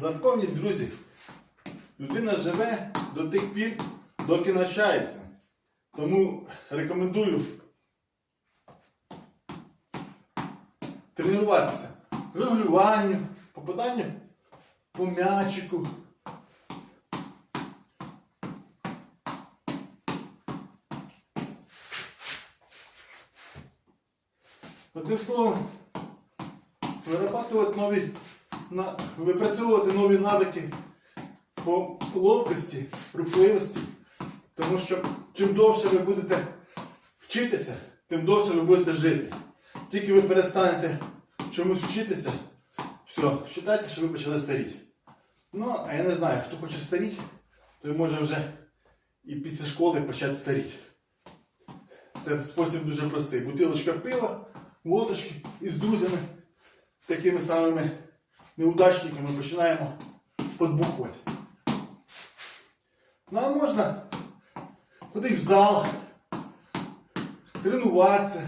Запомніть, друзі, людина живе до тих пір, доки навчається. Тому рекомендую тренуватися регулюванню, попаданню по м'ячику. Одним словом, вирабатувати нові, випрацьовувати нові навики по ловкості, рухливості. Тому що чим довше ви будете вчитися, тим довше ви будете жити. Тільки ви перестанете чомусь вчитися, все, вважайте, що ви почали старіти. Ну, а я не знаю, хто хоче старіти, той може вже і після школи почати старіти. Це спосіб дуже простий. Бутилочка пива, водочки і з друзями, такими самими неудачниками починаємо подбухувати. Ну а можна ходити в зал, тренуватися,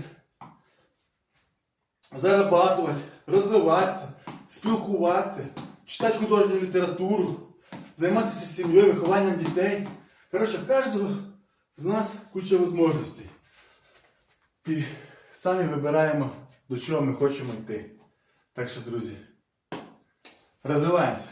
зарабатувати, розвиватися, спілкуватися, читати художню літературу, займатися сім'єю, вихованням дітей. Коротше, в кожного з нас куча можливостей. І самі вибираємо, до чого ми хочемо йти. Так що, друзі, розвиваємося.